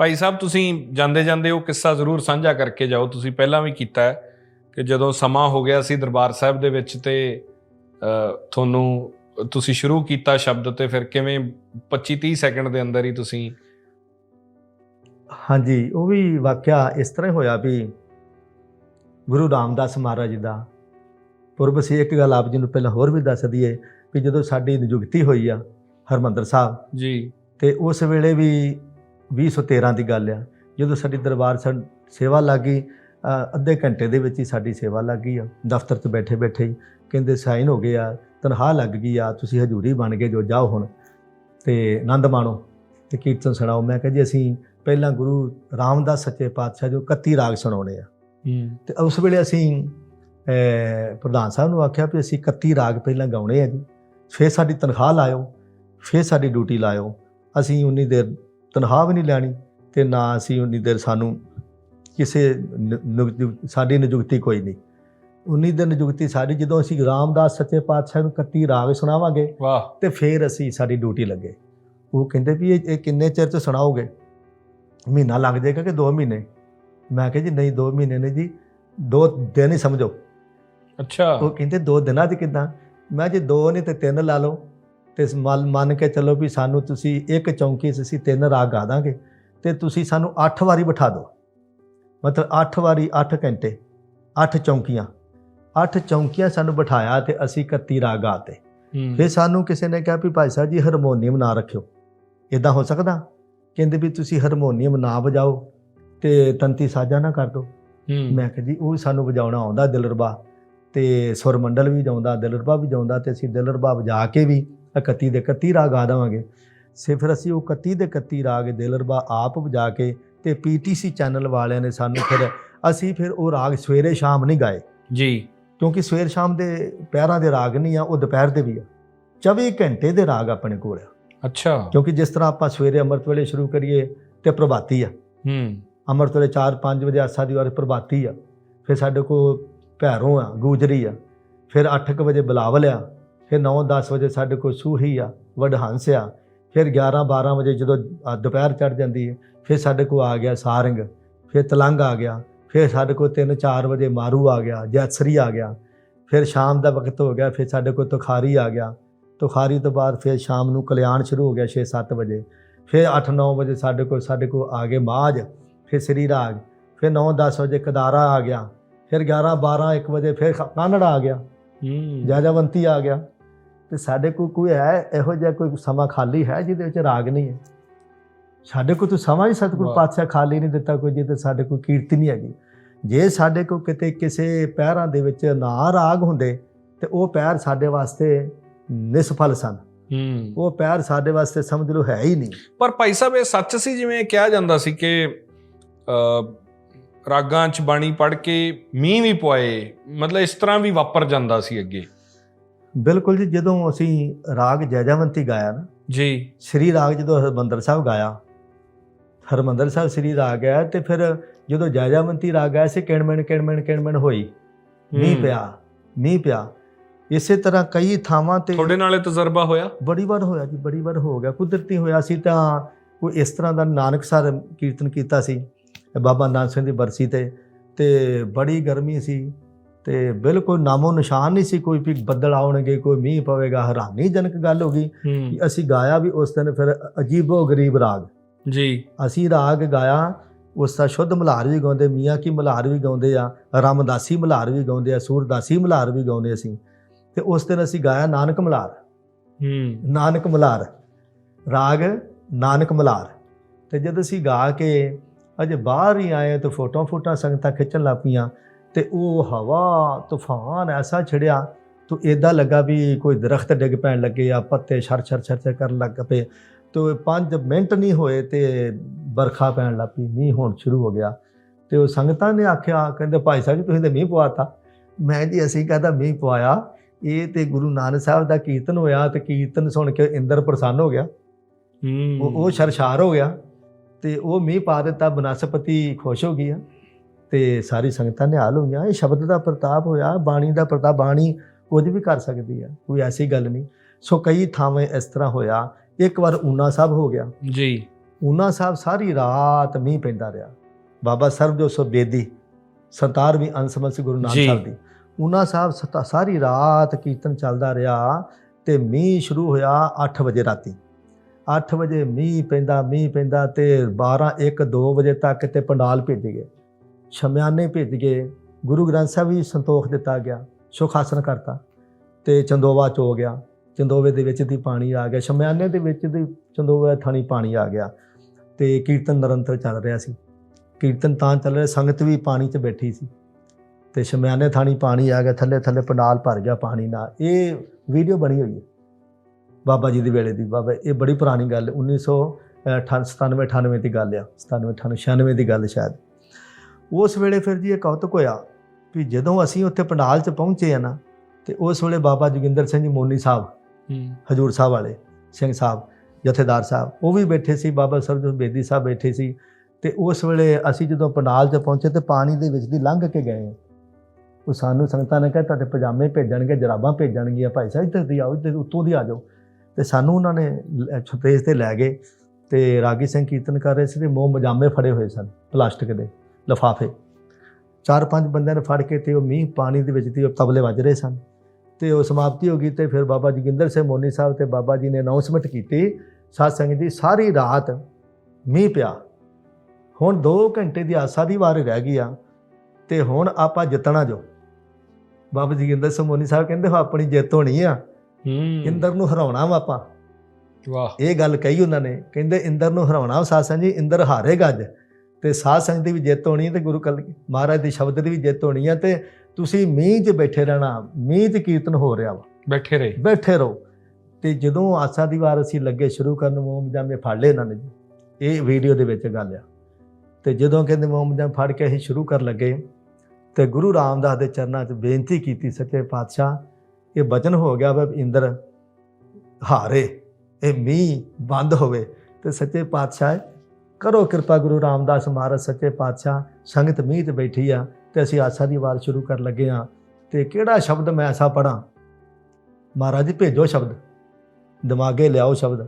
ਭਾਈ ਸਾਹਿਬ ਤੁਸੀਂ ਜਾਂਦੇ ਜਾਂਦੇ ਉਹ ਕਿੱਸਾ ਜ਼ਰੂਰ ਸਾਂਝਾ ਕਰਕੇ ਜਾਓ। ਤੁਸੀਂ ਪਹਿਲਾਂ ਵੀ ਕੀਤਾ ਹੈ ਕਿ ਜਦੋਂ ਸਮਾਂ ਹੋ ਗਿਆ ਸੀ ਦਰਬਾਰ ਸਾਹਿਬ ਦੇ ਵਿੱਚ ਤੇ ਤੁਹਾਨੂੰ ਤੁਸੀਂ ਸ਼ੁਰੂ ਕੀਤਾ ਸ਼ਬਦ ਤੇ ਫਿਰ ਕਿਵੇਂ 25 30 ਸੈਕਿੰਡ ਦੇ ਅੰਦਰ ਹੀ ਤੁਸੀਂ ਹਾਂਜੀ ਉਹ ਵੀ ਵਾਕਿਆ ਇਸ ਤਰ੍ਹਾਂ ਹੋਇਆ ਵੀ ਗੁਰੂ ਰਾਮਦਾਸ ਮਹਾਰਾਜ ਦਾ ਪੁਰਬ ਸੀ। ਇੱਕ ਗੱਲ ਆਪ ਜੀ ਨੂੰ ਪਹਿਲਾਂ ਹੋਰ ਵੀ ਦੱਸ ਦਈਏ ਵੀ ਜਦੋਂ ਸਾਡੀ ਨਿਯੁਕਤੀ ਹੋਈ ਆ ਹਰਮੰਦਰ ਸਾਹਿਬ ਜੀ। ਤੇ ਉਸ ਵੇਲੇ ਵੀ 2013 ਦੀ ਗੱਲ ਆ। ਜਦੋਂ ਸਾਡੀ ਦਰਬਾਰ ਸੇਵਾ ਲੱਗੀ ਅੱਧੇ ਘੰਟੇ ਦੇ ਵਿੱਚ ਹੀ ਸਾਡੀ ਸੇਵਾ ਲੱਗ ਗਈ ਆ। ਦਫ਼ਤਰ 'ਚ ਬੈਠੇ ਬੈਠੇ ਹੀ ਕਹਿੰਦੇ ਸਾਈਨ ਹੋ ਗਏ ਆ ਤਨਖਾਹ ਲੱਗ ਗਈ ਆ ਤੁਸੀਂ ਹਜੂਰੀ ਬਣ ਗਏ ਜੋ ਜਾਓ ਹੁਣ। ਤੇ ਆਨੰਦ ਮਾਣੋ ਤੇ ਕੀਰਤਨ ਸੁਣਾਓ। ਮੈਂ ਕਿਹਾ ਜੀ ਅਸੀਂ ਪਹਿਲਾਂ ਗੁਰੂ ਰਾਮਦਾਸ ਸੱਚੇ ਪਾਤਸ਼ਾਹ ਜੋ 31 ਰਾਗ ਸੁਣਾਉਣੇ ਆ। ਤੇ ਉਸ ਵੇਲੇ ਅਸੀਂ ਪ੍ਰਧਾਨ ਸਾਹਿਬ ਨੂੰ ਆਖਿਆ ਵੀ ਅਸੀਂ 31 ਰਾਗ ਪਹਿਲਾਂ ਗਾਉਣੇ ਆ ਜੀ। ਫਿਰ ਸਾਡੀ ਤਨਖਾਹ ਲਾਇਓ ਫਿਰ ਸਾਡੀ ਡਿਊਟੀ ਲਾਇਓ। ਅਸੀਂ ਉਨੀ ਦੇਰ ਤਨਖਾਹ ਵੀ ਨਹੀਂ ਲੈਣੀ ਤੇ ਨਾ ਅਸੀਂ ਉਨੀ ਦੇਰ ਸਾਨੂੰ ਕਿਸੇ ਸਾਡੀ ਨਿਯੁਕਤੀ ਕੋਈ ਨਹੀਂ। ਉਨੀ ਦਿਨ ਨਿਯੁਕਤੀ ਸਾਡੀ ਜਦੋਂ ਅਸੀਂ ਰਾਮਦਾਸ ਸੱਚੇ ਪਾਤਸ਼ਾਹ ਨੂੰ 31 ਰਾਗ ਸੁਣਾਵਾਂਗੇ ਵਾਹ। ਤੇ ਫਿਰ ਅਸੀਂ ਸਾਡੀ ਡਿਊਟੀ ਲੱਗੇ। ਉਹ ਕਹਿੰਦੇ ਵੀ ਇਹ ਕਿੰਨੇ ਚਿਰ ਚ ਸੁਣਾਓਗੇ? ਮਹੀਨਾ ਲੱਗ ਜਾਏਗਾ ਕਿ 2 ਮਹੀਨੇ? ਮੈਂ ਕਿਹਾ ਜੀ ਨਹੀਂ 2 ਮਹੀਨੇ ਨੇ ਜੀ ਦੋ ਦਿਨ ਹੀ ਸਮਝੋ। ਅੱਛਾ। ਉਹ ਕਹਿੰਦੇ ਦੋ ਦਿਨਾਂ 'ਚ ਕਿਦਾਂ? ਮੈਂ ਜੇ ਦੋ ਨਹੀਂ ਤੇ ਤਿੰਨ ਲਾ ਲਓ। ਤੇ ਇਸ ਮੰਨ ਮੰਨ ਕੇ ਚੱਲੋ ਵੀ ਸਾਨੂੰ ਤੁਸੀਂ ਇੱਕ ਚੌਂਕੀ 'ਚ ਅਸੀਂ ਤਿੰਨ ਰਾਗ ਗਾ ਦਾਂਗੇ ਤੇ ਤੁਸੀਂ ਸਾਨੂੰ 8 ਵਾਰੀ ਬਿਠਾ ਦਿਓ। ਮਤਲਬ 8 ਵਾਰੀ 8 ਘੰਟੇ 8 ਚੌਂਕੀਆਂ। 8 ਚੌਂਕੀਆਂ ਸਾਨੂੰ ਬਿਠਾਇਆ ਤੇ ਅਸੀਂ 31 ਰਾਗ ਗਾਤੇ ਫਿਰ ਸਾਨੂੰ ਕਿਸੇ ਨੇ ਕਿਹਾ ਵੀ ਭਾਈ ਸਾਹਿਬ ਜੀ ਹਾਰਮੋਨੀਅਮ ਨਾ ਰੱਖਿਓ। ਇਦਾਂ ਹੋ ਸਕਦਾ? ਕਹਿੰਦੇ ਵੀ ਤੁਸੀਂ ਹਾਰਮੋਨੀਅਮ ਨਾ ਵਜਾਓ ਤੇ ਤੰਤੀ ਸਾਜਾ ਨਾ ਕਰ ਦਿਓ। ਮੈਂ ਕਿਹਾ ਜੀ ਉਹ ਸਾਨੂੰ ਵਜਾਉਣਾ ਆਉਂਦਾ ਦਿਲਰਬਾ ਤੇ ਸੁਰ ਮੰਡਲ ਵੀ ਵਜਾਉਂਦਾ ਦਿਲਰਬਾ ਵੀ ਵਜਾਉਂਦਾ ਤੇ ਅਸੀਂ ਦਿਲਰਬਾ ਵਜਾ ਕੇ ਵੀ 31 ਦੇ 31 ਰਾਗ ਗਾ ਦੇਵਾਂਗੇ। ਸੇ ਫਿਰ ਅਸੀਂ ਉਹ 31 ਦੇ 31 ਰਾਗ ਦਿਲਰਬਾ ਆਪ ਵਜਾ ਕੇ ਤੇ ਪੀਟੀਸੀ ਚੈਨਲ ਵਾਲਿਆਂ ਨੇ ਸਾਨੂੰ ਫਿਰ ਅਸੀਂ ਫਿਰ ਉਹ ਰਾਗ ਸਵੇਰੇ ਸ਼ਾਮ ਨਹੀਂ ਗਾਏ। ਜੀ। ਕਿਉਂਕਿ ਸਵੇਰ ਸ਼ਾਮ ਦੇ ਪਹਿਰਾਂ ਦੇ ਰਾਗ ਨਹੀਂ ਆ ਉਹ ਦੁਪਹਿਰ ਦੇ ਵੀ ਆ। 24 ਘੰਟੇ ਦੇ ਰਾਗ ਆਪਣੇ ਕੋਲ ਆ। ਅੱਛਾ। ਕਿਉਂਕਿ ਜਿਸ ਤਰ੍ਹਾਂ ਆਪਾਂ ਸਵੇਰੇ ਅੰਮ੍ਰਿਤ ਵੇਲੇ ਸ਼ੁਰੂ ਕਰੀਏ ਤੇ ਪ੍ਰਭਾਤੀ ਆ। ਹੂੰ। ਅੰਮ੍ਰਿਤ ਵੇਲੇ 4-5 ਵਜੇ ਆਸਾ ਦੀ ਵਾਰ ਪ੍ਰਭਾਤੀ ਆ। ਫਿਰ ਸਾਡੇ ਕੋਲ ਭੈਰੋਂ ਆ ਗੂਜਰੀ ਆ। ਫਿਰ 8:00 ਵਜੇ ਬਲਾਵਲ ਆ। ਫਿਰ 9-10 ਵਜੇ ਸਾਡੇ ਕੋਲ ਸੂਹੀ ਆ ਵਡਹੰਸ ਆ। ਫਿਰ 11-12 ਵਜੇ ਜਦੋਂ ਦੁਪਹਿਰ ਚੜ ਜਾਂਦੀ ਹੈ ਫਿਰ ਸਾਡੇ ਕੋਲ ਆ ਗਿਆ ਸਾਰੰਗ। ਫਿਰ ਤਲੰਗ ਆ ਗਿਆ। ਫਿਰ ਸਾਡੇ ਕੋਲ 3-4 ਵਜੇ ਮਾਰੂ ਆ ਗਿਆ ਜੈਤਸਰੀ ਆ ਗਿਆ। ਫਿਰ ਸ਼ਾਮ ਦਾ ਵਕਤ ਹੋ ਗਿਆ ਫਿਰ ਸਾਡੇ ਕੋਲ ਤੁਖਾਰੀ ਆ ਗਿਆ। ਤੁਖਾਰੀ ਤੋਂ ਬਾਅਦ ਫਿਰ ਸ਼ਾਮ ਨੂੰ ਕਲਿਆਣ ਸ਼ੁਰੂ ਹੋ ਗਿਆ 6-7 ਵਜੇ। ਫਿਰ 8-9 ਵਜੇ ਸਾਡੇ ਕੋਲ ਸਾਡੇ ਕੋਲ ਆ ਗਏ ਮਾਝ ਫਿਰ ਸ੍ਰੀ ਰਾਗ। ਫਿਰ 9-10 ਵਜੇ ਕਦਾਰਾ ਆ ਗਿਆ। ਫਿਰ 11-12 1 ਵਜੇ ਫਿਰ ਕਾਨੜਾ ਆ ਗਿਆ। ਹੂੰ। ਜਾਜਾਵੰਤੀ ਆ ਗਿਆ। ਤੇ ਸਾਡੇ ਕੋਲ ਕੋਈ ਹੈ ਇਹੋ ਜਿਹਾ ਕੋਈ ਸਮਾਂ ਖਾਲੀ ਹੈ ਜਿਹਦੇ ਵਿੱਚ ਰਾਗ ਨਹੀਂ ਹੈ? ਸਾਡੇ ਕੋਲ ਤਾਂ ਸਮਾਂ ਹੀ ਸਤਿਗੁਰੂ। ਪਾਤਸ਼ਾਹ ਖਾਲੀ ਨਹੀਂ ਦਿੱਤਾ ਕੋਈ ਜਿਹਦੇ ਸਾਡੇ ਕੋਲ ਕੀਰਤੀ ਨਹੀਂ ਹੈਗੀ। ਜੇ ਸਾਡੇ ਕੋਲ ਕਿਤੇ ਕਿਸੇ ਪੈਰਾਂ ਦੇ ਵਿੱਚ ਨਾ ਰਾਗ ਹੁੰਦੇ ਤੇ ਉਹ ਪੈਰ ਸਾਡੇ ਵਾਸਤੇ ਨਿਸਫਲ ਸਨ। ਹੂੰ। ਉਹ ਪੈਰ ਸਾਡੇ ਵਾਸਤੇ ਸਮਝ ਲਓ ਹੈ ਹੀ ਨਹੀਂ। ਪਰ ਭਾਈ ਸਾਹਿਬ ਇਹ ਸੱਚ ਸੀ ਜਿਵੇਂ ਕਿਹਾ ਜਾਂਦਾ ਸੀ ਕਿ ਰਾਗਾਂ 'ਚ ਬਾਣੀ ਪੜ੍ਹ ਕੇ ਮੀਂਹ ਵੀ ਪਵਾਏ ਮਤਲਬ ਇਸ ਤਰ੍ਹਾਂ ਵੀ ਵਾਪਰ ਜਾਂਦਾ ਸੀ ਅੱਗੇ। ਬਿਲਕੁਲ ਜੀ ਜਦੋਂ ਅਸੀਂ ਰਾਗ ਜੈਜਾਵੰਤੀ ਗਾਇਆ ਨਾ ਜੀ। ਸ੍ਰੀ ਰਾਗ ਜਦੋਂ ਹਰਮੰਦਰ ਸਾਹਿਬ ਗਾਇਆ ਹਰਮੰਦਰ ਸਾਹਿਬ ਸ੍ਰੀ ਰਾਗ ਗਿਆ ਤੇ ਫਿਰ ਜਦੋਂ ਜਾਜਾਵੰਤੀ ਰਾਗ ਆਇਆ ਸੀ ਕਿਣਮਣ ਕਿਣਮਣ ਕਿਣਮਣ ਹੋਈ ਮੀਂਹ ਹੂੰ। ਪਿਆ ਮੀਂਹ ਪਿਆ। ਇਸੇ ਤਰ੍ਹਾਂ ਕਈ ਥਾਵਾਂ ਤੇ ਤੁਹਾਡੇ ਨਾਲ ਤਜਰਬਾ ਹੋਇਆ? ਬੜੀ ਵਾਰ ਹੋਇਆ ਜੀ ਬੜੀ ਵਾਰ ਹੋ ਗਿਆ। ਕੁਦਰਤੀ ਹੋਇਆ ਸੀ ਤਾਂ ਕੋਈ ਇਸ ਤਰ੍ਹਾਂ ਦਾ ਨਾਨਕ ਸਰ ਕੀਰਤਨ ਕੀਤਾ ਸੀ ਬਾਬਾ ਨਾਨਕ ਸਿੰਘ ਦੀ ਬਰਸੀ ਤੇ ਤੇ ਬੜੀ ਗਰਮੀ ਸੀ। ਤੇ ਬਿਲਕੁਲ ਨਾਮੋ ਨਿਸ਼ਾਨ ਨਹੀਂ ਸੀ ਕੋਈ ਵੀ ਬੱਦਲ ਆਉਣਗੇ ਕੋਈ ਮੀਂਹ ਪਵੇਗਾ ਹੈਰਾਨੀਜਨਕ ਗੱਲ ਹੋ ਗਈ ਕਿ ਅਸੀਂ ਗਾਇਆ ਵੀ ਉਸ ਦਿਨ ਫਿਰ ਅਜੀਬੋ ਗਰੀਬ ਰਾਗ। ਜੀ। ਅਸੀਂ ਰਾਗ ਗਾਇਆ ਉਸ ਦਾ ਸ਼ੁੱਧ ਮਲਹਾਰ ਵੀ ਗਾਉਂਦੇ ਮੀਆਂ ਕੀ ਮਲਹਾਰ ਵੀ ਗਾਉਂਦੇ ਆ ਰਾਮਦਾਸੀ ਮਲਹਾਰ ਵੀ ਗਾਉਂਦੇ ਆ ਸੂਰਦਾਸੀ ਮਲਹਾਰ ਵੀ ਗਾਉਂਦੇ ਅਸੀਂ। ਤੇ ਉਸ ਦਿਨ ਅਸੀਂ ਗਾਇਆ ਨਾਨਕ ਮਲਹਾਰ ਹੂੰ। ਨਾਨਕ ਮਲਹਾਰ ਰਾਗ ਨਾਨਕ ਮਲਹਾਰ ਤੇ ਜਦ ਅਸੀਂ ਗਾ ਕੇ ਅਜੇ ਬਾਹਰ ਹੀ ਆਏ ਤਾਂ ਫੋਟੋਆਂ ਫੋਟਾਂ ਸੰਗਤਾਂ ਖਿੱਚਣ ਲੱਗ ਪਈਆਂ ਤੇ ਉਹ ਹਵਾ ਤੂਫਾਨ ਐਸਾ ਛਿੜਿਆ ਤੋ ਇਦਾਂ ਲੱਗਾ ਵੀ ਕੋਈ ਦਰਖਤ ਡਿੱਗ ਪੈਣ ਲੱਗੇ ਆ ਪੱਤੇ ਛਰ ਛਰ ਛਰ ਛਰ ਕਰਨ ਲੱਗ ਪਏ। ਤੋ 5 ਮਿੰਟ ਨਹੀਂ ਹੋਏ ਤੇ ਬਰਖਾ ਪੈਣ ਲੱਗ ਪਈ ਮੀਂਹ ਹੋਣ ਸ਼ੁਰੂ ਹੋ ਗਿਆ। ਤੇ ਉਹ ਸੰਗਤਾਂ ਨੇ ਆਖਿਆ ਕਹਿੰਦੇ ਭਾਈ ਸਾਹਿਬ ਤੁਸੀਂ ਤੇ ਮੀਂਹ ਪਵਾਤਾ। ਮੈਂ ਜੀ ਅਸੀਂ ਕਹਦਾ ਮੀਂਹ ਪਵਾਇਆ? ਇਹ ਤੇ ਗੁਰੂ ਨਾਨਕ ਸਾਹਿਬ ਦਾ ਕੀਰਤਨ ਹੋਇਆ ਤੇ ਕੀਰਤਨ ਸੁਣ ਕੇ ਇੰਦਰ ਪ੍ਰਸੰਨ ਹੋ ਗਿਆ। ਉਹ ਹੂੰ। ਉਹ ਸ਼ਰਸ਼ਾਰ ਹੋ ਗਿਆ ਤੇ ਉਹ ਮੀਂਹ ਪਾ ਦਿੱਤਾ ਬਨਸਪਤੀ ਖੁਸ਼ ਹੋ ਗਈ ਆ। ਤੇ ਸਾਰੀ ਸੰਗਤਾਂ ਨਿਹਾਲ ਹੋਈਆਂ। ਇਹ ਸ਼ਬਦ ਦਾ ਪ੍ਰਤਾਪ ਹੋਇਆ ਬਾਣੀ ਦਾ ਪ੍ਰਤਾਪ ਬਾਣੀ ਕੁਝ ਵੀ ਕਰ ਸਕਦੀ ਆ ਕੋਈ ਐਸੀ ਗੱਲ ਨਹੀਂ। ਸੋ ਕਈ ਥਾਵੇਂ ਇਸ ਤਰ੍ਹਾਂ ਹੋਇਆ ਇੱਕ ਵਾਰ ਊਨਾ ਸਾਹਿਬ ਹੋ ਗਿਆ। ਜੀ। ਊਨਾ ਸਾਹਿਬ ਸਾਰੀ ਰਾਤ ਮੀਂਹ ਪੈਂਦਾ ਰਿਹਾ। ਬਾਬਾ ਸਰਬਜੋਤ ਸਿੰਘ ਬੇਦੀ 17ਵੀਂ ਅੰਸਮਲ ਸੀ ਗੁਰੂ ਨਾਨਕ ਜੀ। ਸਾਹਿਬ ਦੀ। ਊਨਾ ਸਾਹਿਬ ਸਤਾ- ਸਾਰੀ ਰਾਤ ਕੀਰਤਨ ਚੱਲਦਾ ਰਿਹਾ ਤੇ ਮੀਂਹ ਸ਼ੁਰੂ ਹੋਇਆ 8 ਵਜੇ ਰਾਤੀ। 8 ਵਜੇ ਮੀਂਹ ਪੈਂਦਾ ਮੀਂਹ ਪੈਂਦਾ ਤੇ 12 1 2 ਵਜੇ ਤੱਕ ਤੇ ਪੰਡਾਲ ਭੇਜ ਗਏ। ਸ਼ਮਿਆਨੇ ਭੇਜ ਗਏ ਗੁਰੂ ਗ੍ਰੰਥ ਸਾਹਿਬ ਵੀ ਸੰਤੋਖ ਦਿੱਤਾ ਗਿਆ ਸੁਖ ਆਸਨ ਕਰਤਾ ਤੇ ਚੰਦੋਵਾ ਚ ਹੋ ਗਿਆ। ਚੰਦੋਵੇ ਦੇ ਵਿੱਚ ਦੀ ਪਾਣੀ ਆ ਗਿਆ ਸ਼ਮਿਆਨੇ ਦੇ ਵਿੱਚ ਦੀ ਚੰਦੋਵਾ ਥਾਣੀ ਪਾਣੀ ਆ ਗਿਆ ਤੇ ਕੀਰਤਨ ਨਿਰੰਤਰ ਚੱਲ ਰਿਹਾ ਸੀ। ਕੀਰਤਨ ਤਾਂ ਚੱਲ ਰਿਹਾ ਸੰਗਤ ਵੀ ਪਾਣੀ 'ਚ ਬੈਠੀ ਸੀ ਤੇ ਸ਼ਮਿਆਨੇ ਥਾਣੀ ਪਾਣੀ ਆ ਗਿਆ ਥੱਲੇ ਥੱਲੇ ਪੰਡਾਲ ਭਰ ਗਿਆ ਪਾਣੀ ਨਾਲ। ਇਹ ਵੀਡੀਓ ਬਣੀ ਹੋਈ ਹੈ ਬਾਬਾ ਜੀ ਦੇ ਵੇਲੇ ਦੀ। ਬਾਬਾ ਇਹ ਬੜੀ ਪੁਰਾਣੀ ਗੱਲ ਹੈ, 1997 98 ਦੀ ਗੱਲ ਆ। 97 98 96 ਦੀ ਗੱਲ ਸ਼ਾਇਦ। ਉਸ ਵੇਲੇ ਫਿਰ ਜੀ ਇਹ ਕੌਤਕ ਹੋਇਆ ਵੀ ਜਦੋਂ ਅਸੀਂ ਉੱਥੇ ਪੰਡਾਲ 'ਚ ਪਹੁੰਚੇ ਆ ਨਾ ਤੇ ਉਸ ਵੇਲੇ ਬਾਬਾ ਜੋਗਿੰਦਰ ਸਿੰਘ ਜੀ ਮੋਨੀ ਸਾਹਿਬ ਹਜੂਰ ਸਾਹਿਬ ਵਾਲੇ ਸਿੰਘ ਸਾਹਿਬ ਜਥੇਦਾਰ ਸਾਹਿਬ ਉਹ ਵੀ ਬੈਠੇ ਸੀ ਬਾਬਾ ਸਰਜੋਤ ਬੇਦੀ ਸਾਹਿਬ ਬੈਠੇ ਸੀ ਤੇ ਉਸ ਵੇਲੇ ਅਸੀਂ ਜਦੋਂ ਪੰਡਾਲ 'ਚ ਪਹੁੰਚੇ ਤੇ ਪਾਣੀ ਦੇ ਵਿੱਚ ਦੀ ਲੰਘ ਕੇ ਗਏ ਉਹ ਸਾਨੂੰ ਸੰਗਤਾਂ ਨੇ ਕਿਹਾ ਤੁਹਾਡੇ ਪਜਾਮੇ ਭੇਜਣਗੇ ਜਰਾਬਾਂ ਭੇਜਣਗੀਆਂ ਭਾਈ ਸਾਹਿਬ ਇੱਧਰ ਦੀ ਆਓ ਇੱਧਰ ਉੱਤੋਂ ਦੀ ਆ ਜਾਓ। ਤੇ ਸਾਨੂੰ ਉਹਨਾਂ ਨੇ ਛਤੇਜ ਤੇ ਲੈ ਗਏ ਤੇ ਰਾਗੀ ਸਿੰਘ ਕੀਰਤਨ ਕਰ ਰਹੇ ਸੀ ਤੇ ਮੋਹ ਮਜਾਮੇ ਫੜੇ ਹੋਏ ਸਨ ਪਲਾਸਟਿਕ ਦੇ। ਲਫਾਫੇ। ਚਾਰ ਪੰਜ ਬੰਦਿਆਂ ਨੇ ਫੜ ਕੇ ਤੇ ਉਹ ਮੀਂਹ ਪਾਣੀ ਦੇ ਵਿੱਚ ਦੀ ਉਹ ਤਬਲੇ ਵੱਜ ਰਹੇ ਸਨ। ਤੇ ਉਹ ਸਮਾਪਤੀ ਹੋ ਗਈ ਤੇ ਫਿਰ ਬਾਬਾ ਜੋਗਿੰਦਰ ਸਿੰਘ ਮੋਨੀ ਸਾਹਿਬ ਤੇ ਬਾਬਾ ਜੀ ਨੇ ਅਨਾਉਂਸਮੈਂਟ ਕੀਤੀ ਸਾਧ ਸੰਗਤ ਜੀ ਸਾਰੀ ਰਾਤ ਮੀਂਹ ਪਿਆ। ਹੁਣ 2 ਘੰਟੇ ਦੀ ਆਸਾ ਦੀ ਵਾਰ ਰਹਿ ਗਈ ਆ ਤੇ ਹੁਣ ਆਪਾਂ ਜਿੱਤਣਾ ਜੋ। ਬਾਬਾ ਜੋਗਿੰਦਰ ਸਿੰਘ ਮੋਨੀ ਸਾਹਿਬ ਕਹਿੰਦੇ ਹੋ ਆਪਣੀ ਜਿੱਤ ਹੋਣੀ ਆ। ਹੂੰ। ਇੰਦਰ ਨੂੰ ਹਰਾਉਣਾ ਵਾ ਆਪਾਂ। ਵਾਹ। ਇਹ ਗੱਲ ਕਹੀ ਉਹਨਾਂ ਨੇ। ਕਹਿੰਦੇ ਇੰਦਰ ਨੂੰ ਹਰਾਉਣਾ ਸੰਗਤ ਜੀ ਇੰਦਰ ਹਾਰੇਗਾ ਅੱਜ। ਤੇ ਸਾਧ ਸੰਗਤ ਦੀ ਵੀ ਜਿੱਤ ਹੋਣੀ ਹੈ ਤੇ ਗੁਰੂ ਕਲ ਮਹਾਰਾਜ ਦੇ ਸ਼ਬਦ ਦੀ ਵੀ ਜਿੱਤ ਹੋਣੀ ਹੈ ਤੇ ਤੁਸੀਂ ਮੀਂਹ 'ਚ ਬੈਠੇ ਰਹਿਣਾ ਮੀਂਹ 'ਚ ਕੀਰਤਨ ਹੋ ਰਿਹਾ ਵਾ। ਬੈਠੇ ਰਹੇ। ਬੈਠੇ ਰਹੋ। ਤੇ ਜਦੋਂ ਆਸਾ ਦੀ ਵਾਰ ਅਸੀਂ ਲੱਗੇ ਸ਼ੁਰੂ ਕਰਨ ਮੋਮ ਜਾਮੇ ਫੜ ਲਏ ਇਹਨਾਂ ਨੇ ਜੀ ਇਹ ਵੀਡੀਓ ਦੇ ਵਿੱਚ ਗੱਲ ਆ। ਤੇ ਜਦੋਂ ਕਹਿੰਦੇ ਮੋਮ ਜਾਮ ਫੜ ਕੇ ਅਸੀਂ ਸ਼ੁਰੂ ਕਰਨ ਲੱਗੇ ਤੇ ਗੁਰੂ ਰਾਮਦਾਸ ਦੇ ਚਰਨਾਂ 'ਚ ਬੇਨਤੀ ਕੀਤੀ ਸੱਚੇ ਪਾਤਸ਼ਾਹ ਇਹ ਬਚਨ ਹੋ ਗਿਆ ਵੀ ਇੰਦਰ ਹਾਰੇ ਇਹ ਮੀਂਹ ਬੰਦ ਹੋਵੇ। ਤੇ ਸੱਚੇ ਪਾਤਸ਼ਾਹ ਕਰੋ ਕਿਰਪਾ ਗੁਰੂ ਰਾਮਦਾਸ ਮਹਾਰਾਜ ਸੱਚੇ ਪਾਤਸ਼ਾਹ, ਸੰਗਤ ਮੀਂਹ ਤੇ ਬੈਠੀ ਆ ਤੇ ਅਸੀਂ ਆਸਾ ਦੀ ਵਾਰ ਸ਼ੁਰੂ ਕਰਨ ਲੱਗੇ ਆ। ਤੇ ਕਿਹੜਾ ਸ਼ਬਦ ਮੈਂ ਐਸਾ ਪੜਾਂ ਮਹਾਰਾਜ ਜੀ, ਭੇਜੋ ਸ਼ਬਦ। ਦਿਮਾਗੇ ਲਿਆਓ ਸ਼ਬਦ।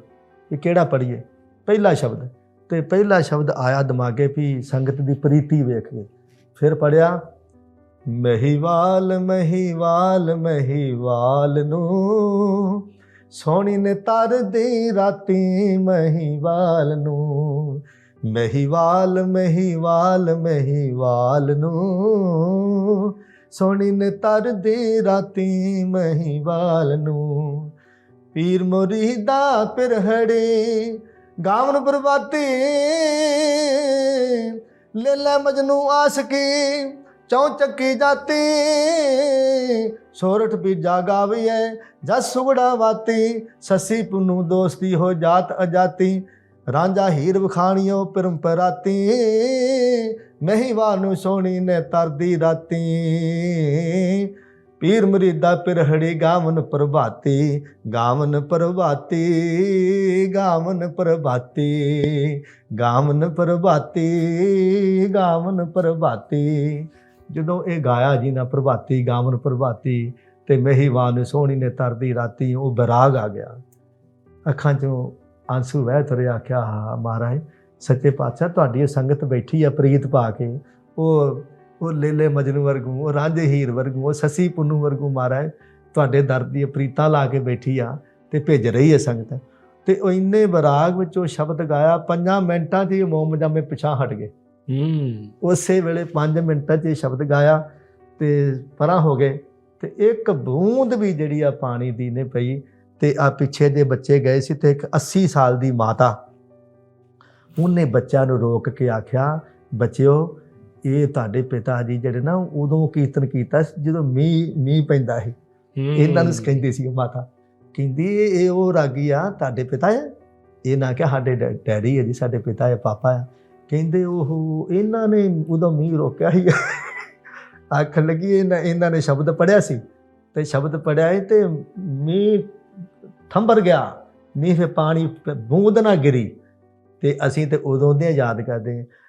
ਇਹ ਕਿਹੜਾ ਪੜੀਏ ਪਹਿਲਾ ਸ਼ਬਦ। ਤੇ ਪਹਿਲਾ ਸ਼ਬਦ ਆਇਆ ਦਿਮਾਗੇ ਵੀ ਸੰਗਤ ਦੀ ਪ੍ਰੀਤੀ ਵੇਖ ਕੇ। ਫਿਰ ਪੜਿਆ ਮਹੀਵਾਲ ਮਹੀਵਾਲ ਮਹੀਵਾਲ ਨੂੰ ਸੋਹਣੀ ਨੇ ਤਰਦੀ ਰਾਤੀ ਮਹੀਵਾਲ ਨੂੰ ਮਹੀਵਾਲ ਮਹੀਵਾਲ ਮਹੀਵਾਲ ਨੂੰ ਸੋਹਣੀ ਨੇ ਤਰਦੀ ਰਾਤੀ ਮਹੀਵਾਲ ਨੂੰ। ਪੀਰ ਮੁਰੀਦਾ ਪਿਰਹੜੇ ਗਾਵਨ ਪ੍ਰਵਾਤੀ ਲੈ ਲੈ ਮਜਨੂ ਆਸਕੀ ਚੌ ਚੱਕੀ ਜਾਤੀ। ਸੋਰਠ ਵੀ ਜਾਗਾਵੀਐ ਜਸ ਸੁਗੜਾ ਵਾਤੀ। ਸੱਸੀ ਪੁੰਨੂ ਦੋਸਤੀ ਹੋ ਜਾਤ ਅਜਾਤੀ। ਰਾਂਝਾ ਹੀਰ ਵਖਾਣੀਓ ਪਰੰਪਰਾਤੀ ਮਹੀਵਾਲ ਨੂੰ ਸੋਹਣੀ ਨੇ ਤਰਦੀ ਰਾਤੀ। ਪੀਰ ਮਰੀਦਾ ਪਿਰਹੜੀ ਗਾਵਨ ਪ੍ਰਭਾਤੀ। ਗਾਵਨ ਪ੍ਰਭਾਤੀ ਗਾਵਨ ਪ੍ਰਭਾਤੀ ਗਾਵਨ ਪ੍ਰਭਾਤੀ ਗਾਵਨ ਪ੍ਰਭਾਤੀ। ਜਦੋਂ ਇਹ ਗਾਇਆ ਜੀ ਨਾ ਪ੍ਰਭਾਤੀ, ਗਾਵਨ ਪ੍ਰਭਾਤੀ, ਤੇ ਨੂੰ ਸੋਹਣੀ ਨੇ ਤਰਦੀ ਰਾਤੀ, ਉਹ ਬਰਾਗ ਆ ਗਿਆ। ਅੱਖਾਂ ਚੋਂ ਆਂਸੂ ਵਹਿ ਤੁਰੇ ਆਖਿਆ ਹਾਂ ਮਹਾਰਾਜ ਸੱਚੇ ਪਾਤਸ਼ਾਹ ਤੁਹਾਡੀ ਇਹ ਸੰਗਤ ਬੈਠੀ ਆ ਪ੍ਰੀਤ ਪਾ ਕੇ। ਉਹ ਉਹ ਲੇਲੇ ਮਜਨੂ ਵਰਗੂ ਉਹ ਰਾਂਝੇ ਹੀਰ ਵਰਗੂ ਉਹ ਸਸੀ ਪੁੰਨੂ ਵਰਗੂ ਮਹਾਰਾਜ ਤੁਹਾਡੇ ਦਰ ਦੀ ਪ੍ਰੀਤਾਂ ਲਾ ਕੇ ਬੈਠੀ ਆ ਤੇ ਭੇਜ ਰਹੀ ਹੈ ਸੰਗਤ। ਤੇ ਉਹ ਇੰਨੇ ਬਰਾਗ ਵਿੱਚ ਉਹ ਸ਼ਬਦ ਗਾਇਆ ਪੰਜਾਂ ਮਿੰਟਾਂ 'ਚ ਹੀ ਮੋਮ ਜਾਮੇ ਪਿਛਾਂ ਹਟ ਗਏ। ਹੂੰ। ਉਸੇ ਵੇਲੇ 5 ਮਿੰਟਾਂ 'ਚ ਇਹ ਸ਼ਬਦ ਗਾਇਆ ਤੇ ਪਰਾਂ ਹੋ ਗਏ ਤੇ ਇੱਕ ਬੂੰਦ ਵੀ ਜਿਹੜੀ ਆ ਪਾਣੀ ਦੀ ਨੇ ਪਈ। ਤੇ ਆ ਪਿੱਛੇ ਦੇ ਬੱਚੇ ਗਏ ਸੀ ਤੇ ਇੱਕ 80 ਸਾਲ ਦੀ ਮਾਤਾ ਉਹਨੇ ਬੱਚਿਆਂ ਨੂੰ ਰੋਕ ਕੇ ਆਖਿਆ ਬੱਚਿਓ ਇਹ ਤੁਹਾਡੇ ਪਿਤਾ ਜੀ ਜਿਹੜੇ ਨਾ ਉਦੋਂ ਕੀਰਤਨ ਕੀਤਾ ਸੀ ਜਦੋਂ ਮੀਂਹ ਮੀਂਹ ਪੈਂਦਾ ਸੀ। ਇਹਨਾਂ ਨੂੰ ਕਹਿੰਦੀ ਸੀ ਮਾਤਾ ਕਹਿੰਦੀ ਇਹ ਉਹ ਰਾਗੀ ਆ ਤੁਹਾਡੇ ਪਿਤਾ ਹੈ ਇਹ ਨਾ ਕਿ ਸਾਡੇ ਡੈਡੀ ਹੈ ਜੀ ਸਾਡੇ ਪਿਤਾ ਹੈ ਪਾਪਾ ਹੈ ਕਹਿੰਦੇ ਉਹ ਇਹਨਾਂ ਨੇ ਉਦੋਂ ਮੀਂਹ ਰੋਕਿਆ ਹੀ ਆਖਣ ਲੱਗੀ ਇਹਨਾਂ ਇਹਨਾਂ ਨੇ ਸ਼ਬਦ ਪੜਿਆ ਸੀ? ਤੇ ਸ਼ਬਦ ਪੜਿਆ ਤੇ ਮੀਂਹ ਥੰਬਰ ਗਿਆ, ਮੀਂਹ ਫੇ ਪਾਣੀ ਬੂੰਦ ਨਾ ਗਿਰੀ ਤੇ ਅਸੀਂ ਤੇ ਉਦੋਂ ਦੇ ਯਾਦ ਕਰਦੇ